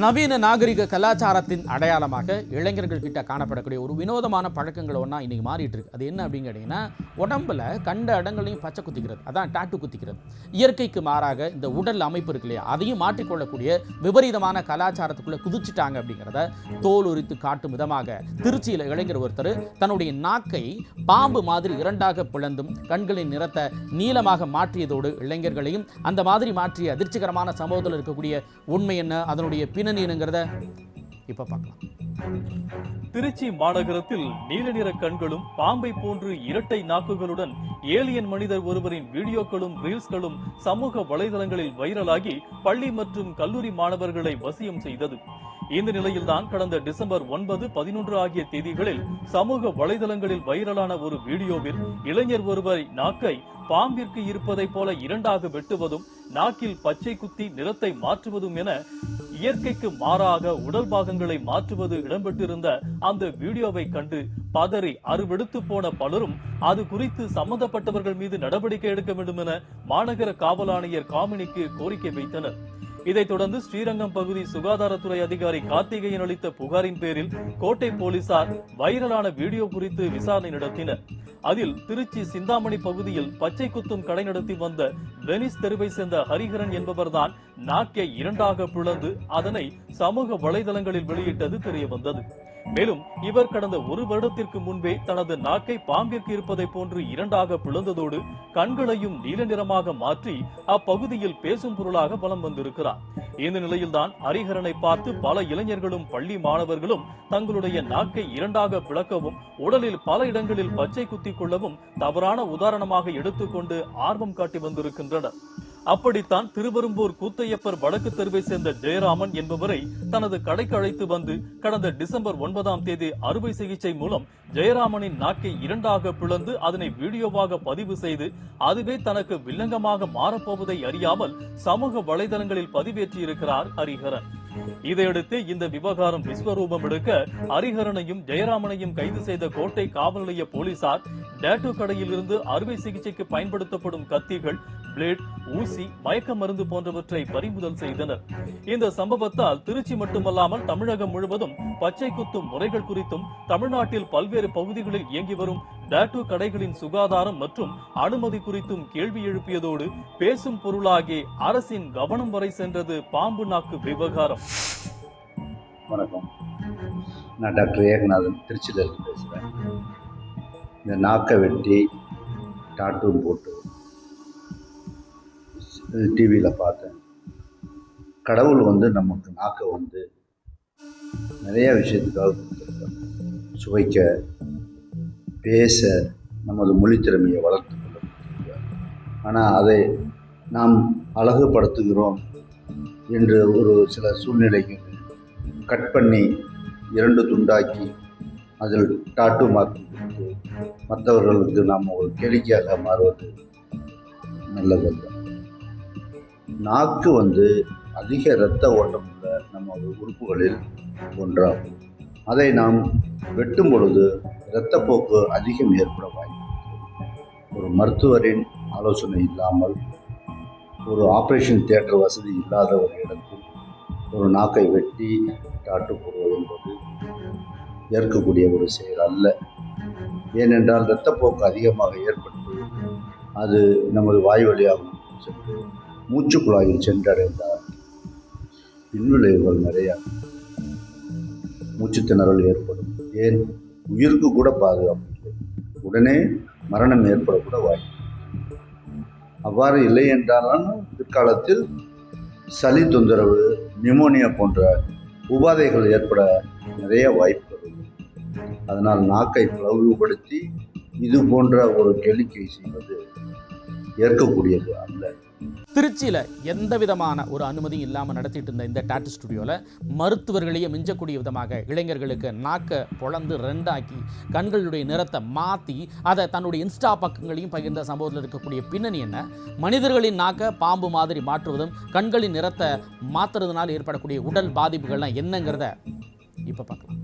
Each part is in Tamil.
நவீன நாகரிக கலாச்சாரத்தின் அடையாளமாக இளைஞர்கள் கிட்ட காணப்படக்கூடிய ஒரு வினோதமான பழக்கங்கள் ஒன்றா இன்னைக்கு மாறிட்டு இருக்கு. அது என்ன அப்படின்னு கேட்டிங்கன்னா உடம்புல கண்ட இடங்களையும் பச்சை குத்திக்கிறது. அதான் டாட்டு குத்திக்கிறது. இயற்கைக்கு மாறாக இந்த உடல் அமைப்பு இருக்கு இல்லையா? அதையும் மாற்றிக்கொள்ளக்கூடிய விபரீதமான கலாச்சாரத்துக்குள்ள குதிச்சிட்டாங்க அப்படிங்கிறத தோல் உரித்து காட்டும் விதமாக திருச்சியில் இளைஞர் ஒருத்தர் தன்னுடைய நாக்கை பாம்பு மாதிரி இரண்டாக பிளந்தும் கண்களின் நிறத்தை நீளமாக மாற்றியதோடு இளைஞர்களையும் அந்த மாதிரி மாற்றிய அதிர்ச்சிகரமான சம்பவத்தில் இருக்கக்கூடிய உண்மை என்ன? அதனுடைய பின்னணி என்னங்கிறத இப்போ பார்க்கலாம். திருச்சி மாநகரத்தில் நீல நிற கண்களும் பாம்பை போன்று இரட்டை நாக்குகளுடன் ஏலியன் மனிதர் ஒருவரின் வீடியோக்களும் ரீல்ஸ்களும் சமூக வலைதளங்களில் வைரலாகி பள்ளி மற்றும் கல்லூரி மாணவர்களை வசியம் செய்தது. இந்த நிலையில்தான் கடந்த டிசம்பர் ஒன்பது பதினொன்று ஆகிய தேதிகளில் சமூக வலைதளங்களில் வைரலான ஒரு வீடியோவில் இளைஞர் ஒருவரை நாக்கை பாம்பிற்கு இருப்பதைப் போல இரண்டாக வெட்டுவதும் நாக்கில் பச்சை குத்தி நிறத்தை மாற்றுவதும் என இயற்கைக்கு மாறாக உடல் பாகங்களை மாற்றுவது இடம்பெற்றிருந்த அந்த வீடியோவை கண்டு பதறி அறுவெடுத்து போன பலரும் அது குறித்து சம்பந்தப்பட்டவர்கள் மீது நடவடிக்கை எடுக்க வேண்டும் என மாநகர காவல் ஆணையர் காமினிக்கு கோரிக்கை வைத்தனர். இதைத் தொடர்ந்து ஸ்ரீரங்கம் பகுதி சுகாதாரத்துறை அதிகாரி கார்த்திகேயன் அளித்த புகாரின் பேரில் கோட்டை போலீசார் வைரலான வீடியோ குறித்து விசாரணை நடத்தினர். அதில் திருச்சி சிந்தாமணி பகுதியில் பச்சை குத்தும் கடை நடத்தி வந்த வெனிஸ் தெருவை சேர்ந்த ஹரிஹரன் என்பவர்தான் நாக்கை இரண்டாக பிளந்து அதனை சமூக வலைதளங்களில் வெளியிட்டது தெரிய வந்தது மேலும் இவர் கடந்த ஒரு வருடத்திற்கு முன்பே தனது நாக்கை பாம்பிற்கு இருப்பதை போன்று இரண்டாக பிளந்ததோடு கண்களையும் நீல நிறமாக மாற்றி அப்பகுதியில் பேசும் பொருளாக வலம் வந்திருக்கிறார். இந்த நிலையில்தான் ஹரிஹரனை பார்த்து பல இளைஞர்களும் பள்ளி மாணவர்களும் தங்களுடைய நாக்கை இரண்டாக பிளக்கவும் உடலில் பல இடங்களில் பச்சை குத்திக் கொள்ளவும் தவறான உதாரணமாக எடுத்துக்கொண்டு ஆர்வம் காட்டி வந்திருக்கின்றனர். அப்படித்தான் திருவெரும்பூர் கூத்தையப்பர் வடக்கு தெருவை சேர்ந்த ஜெயராமன் என்பவரை தனது கடைக்கு அழைத்து வந்து கடந்த டிசம்பர் ஒன்பதாம் தேதி அறுவை சிகிச்சை மூலம் ஜெயராமனின் நாக்கை இரண்டாக பிளந்து அதனை வீடியோவாக பதிவு செய்து அதுவே தனக்கு வில்லங்கமாக மாறப்போவதை அறியாமல் சமூக வலைதளங்களில் பதிவேற்றியிருக்கிறார் ஹரிஹரன். இதையடுத்து இந்த விவகாரம் விஸ்வரூபம் எடுக்க ஹரிஹரனையும் ஜெயராமனையும் கைது செய்த கோட்டை காவல் நிலைய போலீசார் டேட்டு கடையில் இருந்து அறுவை சிகிச்சைக்கு பயன்படுத்தப்படும் கத்திகள் பிளேட் ஊசி மயக்க மருந்து போன்றவற்றை பறிமுதல் செய்தனர். இந்த சம்பவத்தால் திருச்சி மட்டுமல்லாமல் தமிழகம் முழுவதும் பச்சை குத்தும் முறைகள் குறித்தும் தமிழ்நாட்டில் பல்வேறு பகுதிகளில் இயங்கி வரும் டாட்டூ கடைகளின் சுகாதாரம் மற்றும் அனுமதி குறித்தும் கேள்வி எழுப்பியதோடு பேசும் பொருளாகி அரசின் கவனம் வரை சென்றது பாம்பு நாக்கு விவகாரம். வணக்கம். நான் டாக்டர் ஏகநாதன் திருச்சியிலிருந்து பேசுகிறேன் இந்த நாக்கை வெட்டி டாட்டூ போட்டு டிவியில் பார்த்தேன். கடவுள் வந்து நமக்கு நாக்கை வந்து நிறைய விஷயத்துக்காக கொடுத்துருக்கார். சுவைக்க பேச நமது மொழித்திறமையை வளர்த்து கொள்ள ஆனால் அதை நாம் அழகுபடுத்துகிறோம் என்று ஒரு சில சூழ்நிலைகள் கட் பண்ணி இரண்டு துண்டாக்கி அதில் டாட்டு மாற்றி கொடுத்து மற்றவர்களுக்கு நாம் ஒரு கேளிக்கையாக மாறுவது நல்லதல்ல. நாக்கு வந்து அதிக இரத்த ஓட்டம் உள்ள நம்ம உறுப்புகளில் ஒன்றாகும். அதை நாம் வெட்டும் பொழுது இரத்தப்போக்கு அதிகம் ஏற்பட வாய்ப்பு ஒரு மருத்துவரின் ஆலோசனை இல்லாமல் ஒரு ஆப்ரேஷன் தியேட்டர் வசதி இல்லாத ஒரு இடத்தில் ஒரு நாக்கை வெட்டி டாட்டு போடுவது என்பது ஏற்கக்கூடிய ஒரு செயல் அல்ல. ஏனென்றால் இரத்தப்போக்கு அதிகமாக ஏற்பட்டு அது நமது வாய் வழியாகவும் சென்று மூச்சுக்குழாயில் சென்றடைந்தார். சென்றடைந்தால் பின்விளைவுகள் நிறையா. மூச்சு திணறல் ஏற்படும். ஏன்? உயிருக்கு கூட பாதுகாப்பு இல்லை. உடனே மரணம் ஏற்படக்கூட வாய்ப்பு அவ்வாறு இல்லை என்றாலும் பிற்காலத்தில் சளி தொந்தரவு நிமோனியா போன்ற உபாதைகள் ஏற்பட நிறைய வாய்ப்புகள் அதனால் நாக்கை பிளவுபடுத்தி இது போன்ற ஒரு கேளிக்கை செய்வது ஏற்கக்கூடியது அல்ல. திருச்சியில் எந்த விதமான ஒரு அனுமதியும் இல்லாமல் நடத்திட்டு இருந்த இந்த டாட்டு ஸ்டுடியோவில் மருத்துவர்களையே மிஞ்சக்கூடிய விதமாக இளைஞர்களுக்கு நாக்கை பொளந்து ரெண்டாக்கி கண்களுடைய நிறத்தை மாற்றி அதை தன்னுடைய இன்ஸ்டா பக்கங்களையும் பகிர்ந்த சம்பவத்தில் இருக்கக்கூடிய பின்னணி என்ன? மனிதர்களின் நாக்கை பாம்பு மாதிரி மாற்றுவதும் கண்களின் நிறத்தை மாற்றுறதுனால ஏற்படக்கூடிய உடல் பாதிப்புகள்லாம் என்னங்கிறத இப்போ பார்க்கலாம்.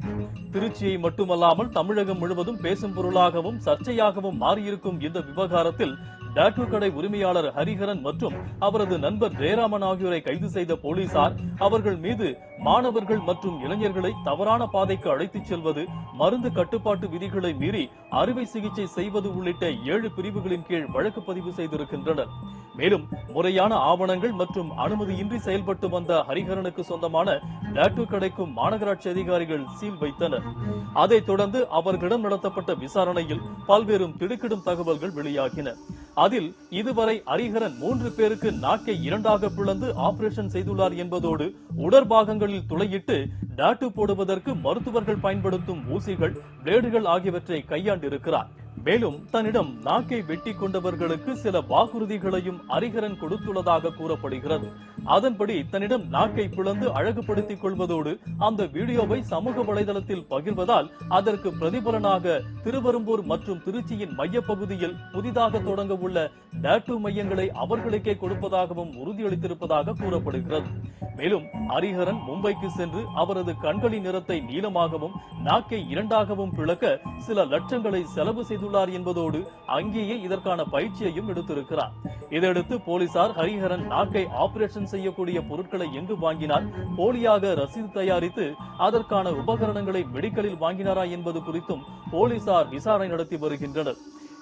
திருச்சியை மட்டுமல்லாமல் தமிழகம் முழுவதும் பேசும் பொருளாகவும் சர்ச்சையாகவும் மாறியிருக்கும் இந்த விவகாரத்தில் டாட்டூ கடை உரிமையாளர் ஹரிஹரன் மற்றும் அவரது நண்பர் ஜெயராமன் ஆகியோரை கைது செய்த போலீசார் அவர்கள் மீது மாணவர்கள் மற்றும் இளைஞர்களை தவறான பாதைக்கு அழைத்துச் செல்வது மருந்து கட்டுப்பாட்டு விதிகளை மீறி அறுவை சிகிச்சை செய்வது உள்ளிட்ட ஏழு பிரிவுகளின் கீழ் வழக்கு பதிவு செய்திருக்கின்றனர். மேலும் முறையான ஆவணங்கள் மற்றும் அனுமதியின்றி செயல்பட்டு வந்த ஹரிஹரனுக்கு சொந்தமான டாட்டூ கடைக்கும் மாநகராட்சி அதிகாரிகள் சீல் வைத்தனர். அதைத் தொடர்ந்து அவர்களிடம் நடத்தப்பட்ட விசாரணையில் பல்வேறு திடுக்கிடும் தகவல்கள் வெளியாகின. அதில் இதுவரை ஹரிஹரன் மூன்று பேருக்கு நாக்கை இரண்டாக பிளந்து ஆபரேஷன் செய்துள்ளார் என்பதோடு உடற்பாகங்களில் துளையிட்டு டாட்டு போடுவதற்கு மருத்துவர்கள் பயன்படுத்தும் ஊசிகள் பிளேடுகள் ஆகியவற்றை கையாண்டிருக்கிறார். மேலும் தன்னிடம் நாக்கை வெட்டி கொண்டவர்களுக்கு சில வாக்குறுதிகளையும் அரிகரன் கொடுத்துள்ளதாக கூறப்படுகிறது. அதன்படி தன்னிடம் நாக்கை பிளந்து அழகுபடுத்திக் கொள்வதோடு அந்த வீடியோவை சமூக வலைதளத்தில் பகிர்வதால் அதற்கு பிரதிபலனாக திருவெரும்பூர் மற்றும் திருச்சியின் மையப்பகுதியில் புதிதாக தொடங்க உள்ள டாட்டூ மையங்களை அவர்களுக்கே கொடுப்பதாகவும் உறுதியளித்திருப்பதாக கூறப்படுகிறது. மேலும் ஹரிஹரன் மும்பைக்கு சென்று அவரது கண்களின் நிறத்தை நீளமாகவும் நாக்கை இரண்டாகவும் பிளக்க சில லட்சங்களை செலவு செய்து செய்துள்ளார் என்பதோடு அங்கேயே இதற்கான பயிற்சியையும் எடுத்திருக்கிறார். இதையடுத்து போலீசார் ஹரிஹரன் நாக்கை ஆபரேஷன் செய்யக்கூடிய பொருட்களை எங்கு வாங்கினார் போலியாக ரசீது தயாரித்து அதற்கான உபகரணங்களை மெடிக்கலில் வாங்கினாரா என்பது குறித்தும் போலீசார் விசாரணை நடத்தி வருகின்றனர்.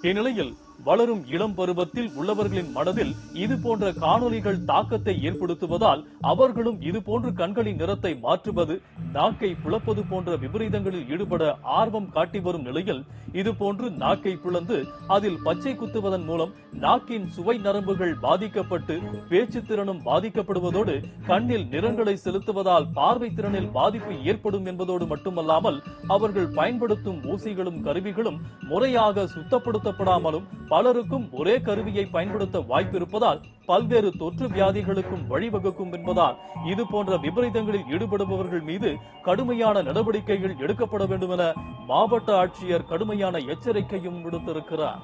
இந்நிலையில் வளரும் இளம் பருவத்தில் உள்ளவர்களின் மனதில் இது போன்ற காணொளிகள் தாக்கத்தை ஏற்படுத்துவதால் அவர்களும் இது போன்று கண்களின் நிறத்தை மாற்றுவது நாக்கை புலப்பது போன்ற விபரீதங்களில் ஈடுபட ஆர்வம் காட்டி வரும் நிலையில் இது போன்று நாக்கை பிளந்து அதில் பச்சை குத்துவதன் மூலம் நாக்கின் சுவை நரம்புகள் பாதிக்கப்பட்டு பேச்சு திறனும் பாதிக்கப்படுவதோடு கண்ணில் நிறங்களை செலுத்துவதால் பார்வை திறனில் பாதிப்பு ஏற்படும் என்பதோடு மட்டுமல்லாமல் அவர்கள் பயன்படுத்தும் ஊசிகளும் கருவிகளும் முறையாக சுத்தப்படுத்தப்படாமலும் பலருக்கும் ஒரே கருவியை பயன்படுத்த வாய்ப்பு இருப்பதால் பல்வேறு தொற்று வியாதிகளுக்கும் வழிவகுக்கும் என்பதால் இது போன்ற விபரீதங்களில் ஈடுபடுபவர்கள் மீது கடுமையான நடவடிக்கைகள் எடுக்கப்பட வேண்டும் என மாவட்ட ஆட்சியர் கடுமையான எச்சரிக்கையும் விடுத்திருக்கிறார்.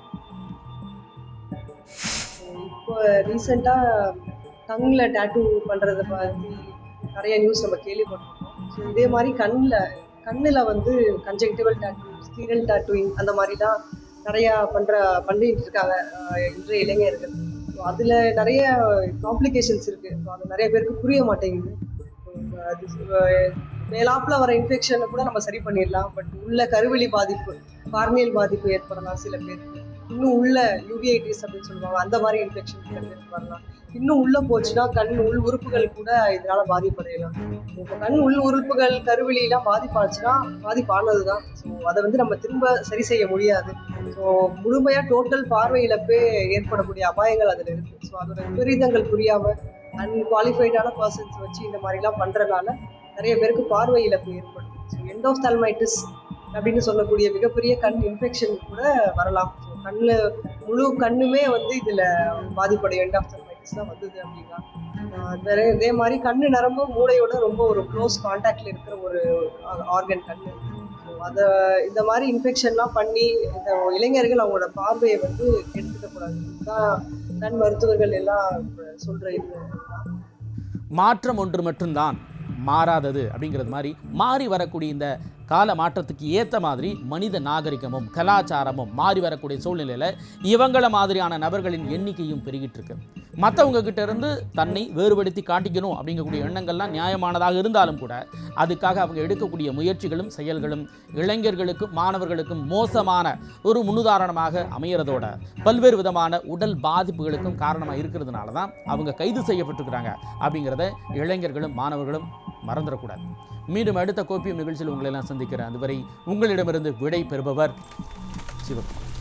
இப்போ ரீசெண்டாக டங்கில் டேட்டூ பண்ணுறதை பற்றி நிறைய நியூஸ் நம்ம கேள்விப்பட்டிருக்கோம். ஸோ இதே மாதிரி கண்ணில் கண்ணில் வந்து கன்ஜெக்டிவல் டேட்டூ ஸ்டீரல் டேட்டூயிங் அந்த மாதிரிலாம் நிறையா பண்ணுற பண்ணிட்டு இருக்காங்க இன்றைய இளைஞர்கள். ஸோ அதில் நிறைய காம்ப்ளிகேஷன்ஸ் இருக்குது ஸோ அது நிறைய பேருக்கு புரிய மாட்டேங்குது. மேலாப்பில் அது வர இன்ஃபெக்ஷனை கூட நம்ம சரி பண்ணிடலாம். பட் உள்ள கருவெளி பாதிப்பு கார்னியல் பாதிப்பு ஏற்படலாம் சில பேருக்கு. இன்னும் உள்ள யூவிஐடிஸ் அப்படின்னு சொல்லுவாங்க. அந்த மாதிரி இன்ஃபெக்ஷன் ஏற்படலாம் வரலாம். இன்னும் உள்ள போச்சுன்னா கண் உள் உறுப்புகள் கூட இதனால பாதிப்படையலாம். இப்போ கண் உள் உறுப்புகள் கருவெளியெல்லாம் பாதிப்பாச்சுன்னா பாதிப்பானது தான் ஸோ அதை வந்து நம்ம திரும்ப சரி செய்ய முடியாது. ஸோ முழுமையாக டோட்டல் பார்வை இழப்பே ஏற்படக்கூடிய அபாயங்கள் அதில் இருக்குது ஸோ அதோட விபரீதங்கள் புரியாமல் அன்குவாலிஃபைடான பர்சன்ஸ் வச்சு இந்த மாதிரிலாம் பண்ணுறதுனால நிறைய பேருக்கு பார்வை இழப்பு ஏற்படும். ஸோ எண்டோஸ்தல்மைட்டிஸ் அப்படின்னு சொல்லக்கூடிய மிகப்பெரிய கண் இன்ஃபெக்ஷன் கூட வரலாம். ஸோ கண்ணில் முழு கண்ணுமே வந்து இதில் பாதிப்படையும். எண்டோஃப்தால்மைட்டிஸ் தான் வந்தது அப்படின்னா. வேற இதே மாதிரி கண்ணு நரம்பு மூளையோட ரொம்ப ஒரு க்ளோஸ் காண்டாக்டில் இருக்கிற ஒரு ஆர்கன் கண்ணு. அதை இந்த மாதிரி இன்ஃபெக்ஷன்லாம் பண்ணி இந்த இளைஞர்கள் அவங்களோட பார்வையை வந்து எடுத்துக்கக்கூடாது இதுதான் கண் மருத்துவர்கள் எல்லாம் சொல்கிற இது. மாற்றம் ஒன்று மட்டும்தான் மாறாதது அப்படிங்கிறது மாதிரி மாறி வரக்கூடிய இந்த கால மாற்றத்துக்கு ஏற்ற மாதிரி மனித நாகரிகமும் கலாச்சாரமும் மாறி வரக்கூடிய சூழ்நிலையில் இவங்கள மாதிரியான நபர்களின் எண்ணிக்கையும் பெருகிட்டு இருக்கு மற்றவங்க கிட்ட இருந்து தன்னை வேறுபடுத்தி காட்டிக்கணும் அப்படிங்கக்கூடிய எண்ணங்கள்லாம் நியாயமானதாக இருந்தாலும் கூட அதுக்காக அவங்க எடுக்கக்கூடிய முயற்சிகளும் செயல்களும் இளைஞர்களுக்கும் மாணவர்களுக்கும் மோசமான ஒரு முன்னுதாரணமாக அமையறதோட பல்வேறு விதமான உடல் பாதிப்புகளுக்கும் காரணமாக இருக்கிறதுனால தான் அவங்க கைது செய்யப்பட்டிருக்கிறாங்க அப்படிங்கிறத இளைஞர்களும் மாணவர்களும் மறந்துடக்கூடாது. மீண்டும் அடுத்த கோப்பியம் நிகழ்ச்சியில் உங்களை எல்லாம் சந்திக்கிறேன். அதுவரை உங்களிடமிருந்து விடை பெறுபவர் சிவகுமார்.